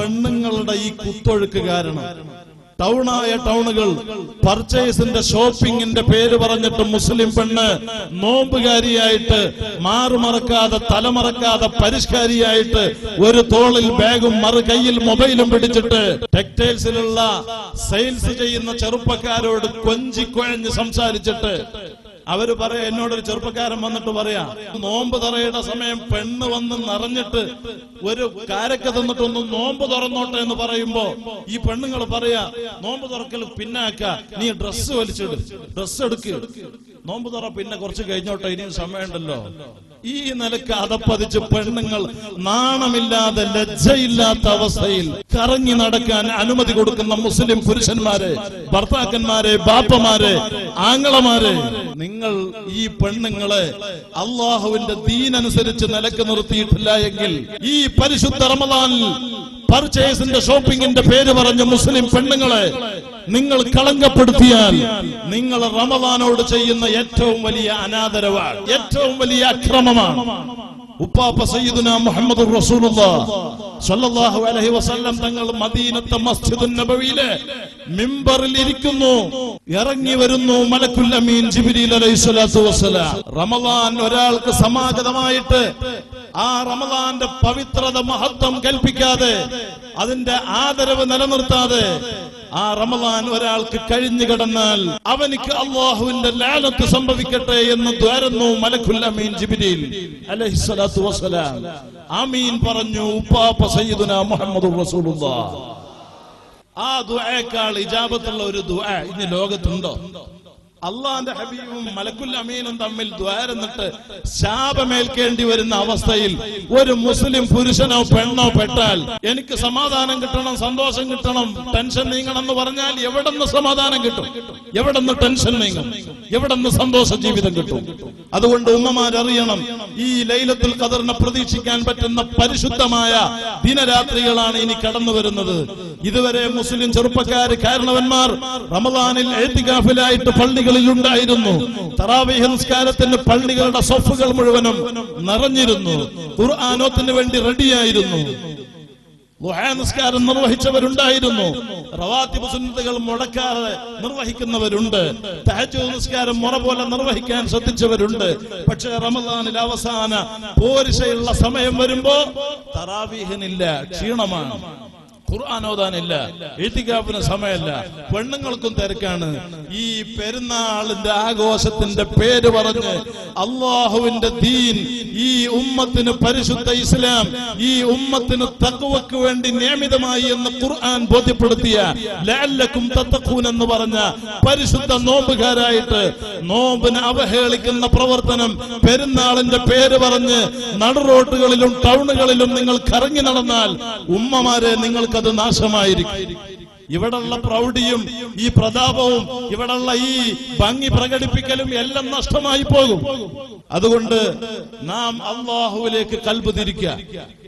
പെണ്ണുങ്ങളുടെ ഈ കുത്തൊഴുക്ക് കാരണം. ടൗണായ ടൗണുകൾ പർച്ചേസിന്റെ ഷോപ്പിംഗിന്റെ പേര് പറഞ്ഞിട്ട് മുസ്ലിം പെണ്ണ് നോമ്പുകാരിയായിട്ട് മാറുമറക്കാതെ തലമറക്കാതെ പരിഷ്കാരിയായിട്ട് ഒരു തോളിൽ ബാഗും മറു കയ്യിൽ മൊബൈലും പിടിച്ചിട്ട് ടെക്സ്റ്റൈൽസിലുള്ള സെയിൽസ് ചെയ്യുന്ന ചെറുപ്പക്കാരോട് കൊഞ്ചിക്കുഴഞ്ഞ് സംസാരിച്ചിട്ട് അവർ പറയാ എന്നോടൊരു ചെറുപ്പക്കാരൻ വന്നിട്ട് പറയാ നോമ്പ് തറയുടെ സമയം പെണ്ണ് വന്ന് നിറഞ്ഞിട്ട് ഒരു കാരക്ക തന്നിട്ടൊന്നും നോമ്പ് തുറന്നോട്ടെ എന്ന് പറയുമ്പോ ഈ പെണ്ണുങ്ങൾ പറയാ നോമ്പ് തുറക്കൽ പിന്നാക്ക നീ ഡ്രസ്സ് വലിച്ചെടുക്ക ഡ്രസ്സ് എടുക്ക്. നോമ്പ് തുറ പിന്നെ കുറച്ച് കഴിഞ്ഞോട്ടെ ഇനിയും സമയമുണ്ടല്ലോ. ഈ നിലയ്ക്ക് അതപ്പതിച്ച് പെണ്ണുങ്ങൾ നാണമില്ലാതെ ലജ്ജയില്ലാത്ത അവസ്ഥയിൽ കറങ്ങി നടക്കാൻ അനുമതി കൊടുക്കുന്ന മുസ്ലിം പുരുഷന്മാരെ ഭർത്താക്കന്മാരെ ബാപ്പമാരെ ആങ്ങളമാരെ നിങ്ങൾ ഈ പെണ്ണുങ്ങളെ അള്ളാഹുവിന്റെ ദീനനുസരിച്ച് നിലയ്ക്ക് നിർത്തിയിട്ടില്ല എങ്കിൽ ഈ പരിശുദ്ധ റമദാനിൽ പർച്ചേസിന്റെ ഷോപ്പിംഗിന്റെ പേര് പറഞ്ഞ മുസ്ലിം പെണ്ണുങ്ങളെ നിങ്ങൾ കളങ്കപ്പെടുത്തിയാൽ നിങ്ങൾ റമദാനോട് ചെയ്യുന്ന ഏറ്റവും വലിയ അനാദരവാണ് ഏറ്റവും വലിയ അക്രമമാണ്. ഉപ്പാപ്പ സയ്യിദുന മുഹമ്മദ് സല്ലല്ലാഹു അലൈഹി വസല്ലം തങ്ങൾ മദീനത്തെ മസ്ജിദുൻ നബവിയിലെ മിമ്പറിൽ ഇരിക്കുന്നു ഇറങ്ങി വരുന്നു മലക്കുൽ അമീൻ ജിബ്രീൽ അലൈഹി സ്വലാത്തു വസ്സലാം. റമദാൻ ഒരാൾക്ക് സമാഗതമായിട്ട് ആ റമദാന്റെ പവിത്രത മഹത്വം കൽപ്പിക്കാതെ അതിന്റെ ആദരവ് നിലനിർത്താതെ ആ റമദാൻ ഒരാൾക്ക് കഴിഞ്ഞു കിടന്നാൽ അവനിക്ക് അള്ളാഹുവിന്റെ ലാലത്ത് സംഭവിക്കട്ടെ എന്ന് ദ്വാരുന്നു മലക്കുൽ അമീൻ ജിബിരിൽ അലഹിസ്വലാത്തു വസ്സലാം. അമീൻ പറഞ്ഞു ഉപ്പാപ്പ സയ്യിദുന മുഹമ്മദ് റസൂലുള്ളാഹ് ആ ദുആയേക്കാൾ ഇജാബത്തുള്ള ഒരു ദുആ ഇന്ന് ലോകത്തുണ്ടോ? അള്ളാന്റെ ഹബീബും മലക്കുൽ അമീനും തമ്മിൽ ദ്വാരന്നിട്ട് ശാപമേൽക്കേണ്ടി വരുന്ന അവസ്ഥയിൽ ഒരു മുസ്ലിം പുരുഷനോ പെണ്ണോ പെട്ടാൽ എനിക്ക് സമാധാനം കിട്ടണം സന്തോഷം കിട്ടണം ടെൻഷൻ നീങ്ങണം എന്ന് പറഞ്ഞാൽ എവിടെന്ന് സമാധാനം കിട്ടും? എവിടെന്ന് ടെൻഷൻ നീങ്ങും? എവിടെന്ന് സന്തോഷ ജീവിതം കിട്ടും? അതുകൊണ്ട് ഉമ്മമാരറിയണം ഈ ലൈലത്തുൽ ഖദറിനെ പ്രതീക്ഷിക്കാൻ പറ്റുന്ന പരിശുദ്ധമായ ദിനരാത്രികളാണ് ഇനി കടന്നു വരുന്നത്. ഇതുവരെ മുസ്ലിം ചെറുപ്പക്കാർ കാരണവന്മാർ റമദാനിൽ എഴുത്തികാഫിലായിട്ട് പള്ളികളിൽ ഉണ്ടായിരുന്നു തറാവീഹ് നിസ്കാരത്തിന് പള്ളികളുടെ സൊഫുകൾ മുഴുവനും നിറഞ്ഞിരുന്നു. ഖുർആാനോത്തിന് വേണ്ടി റെഡിയായിരുന്നു. ദുഹാനസ്കാരം നിർവഹിച്ചവരുണ്ടായിരുന്നു. റവാത്തിബ് സുന്നത്തുകൾ മുടക്കാതെ നിർവഹിക്കുന്നവരുണ്ട്. തഹജ്ജുദ് നിസ്കാരം മുറ പോലെ നിർവഹിക്കാൻ ശ്രദ്ധിച്ചവരുണ്ട്. പക്ഷേ റമദാനിൽ അവസാന പോരിശയുള്ള സമയം വരുമ്പോ തറാവീഹിനില്ല ക്ഷീണമാണ്. ഖുർആൻ ഓതാനില്ല എഴുത്തിക്കാപ്പിന് സമയമല്ല. പെണ്ണുങ്ങൾക്കും തിരക്കാണ്. ഈ പെരുന്നാളിന്റെ ആഘോഷത്തിന്റെ പേര് പറഞ്ഞ് അള്ളാഹുവിന്റെ ദീൻ ഈ ഉമ്മത്തിന് പരിശുദ്ധ ഇസ്ലാം ഈ ഉമ്മത്തിന് തക്കുവക്ക് വേണ്ടി നിയമിതമായി എന്ന് ഖുർആൻ ബോധ്യപ്പെടുത്തിയ ലാലക്കും തത്തക്കൂൻ എന്ന് പറഞ്ഞ പരിശുദ്ധ നോമ്പുകാരായിട്ട് നോമ്പിനെ അവഹേളിക്കുന്ന പ്രവർത്തനം പെരുന്നാളിന്റെ പേര് പറഞ്ഞ് നടുറോട്ടുകളിലും ടൗണുകളിലും നിങ്ങൾ കറങ്ങി നടന്നാൽ ഉമ്മമാരെ നിങ്ങൾക്കത് നാശമായിരിക്കും. ഇവിടെയുള്ള പ്രൗഢിയും ഈ പ്രതാപവും ഇവിടെയുള്ള ഈ ഭംഗി പ്രകടിപ്പിക്കലും എല്ലാം നഷ്ടമായി പോകും. അതുകൊണ്ട് നാം അള്ളാഹുവിലേക്ക് കൽബ് തിരിക്കുക.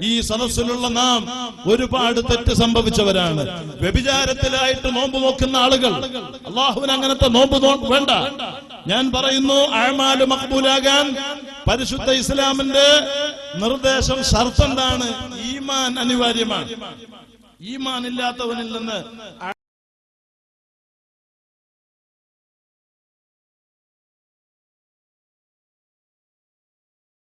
ഈ സദസ്സിലുള്ള നാം ഒരുപാട് തെറ്റ് സംഭവിച്ചവരാണ്. വ്യഭിചാരത്തിലായിട്ട് നോമ്പ് നോക്കുന്ന ആളുകൾ. അള്ളാഹുവിന് അങ്ങനത്തെ നോമ്പ് വേണ്ട. ഞാൻ പറയുന്നു അഴമാൽ മക്ബൂലാകാൻ പരിശുദ്ധ ഇസ്ലാമിന്റെ നിർദ്ദേശം ഷർത്ത് എന്താണ്? ഈമാൻ അനിവാര്യമാണ്. ഈമാൻ ഇല്ലാത്തവനിൽ നിന്ന്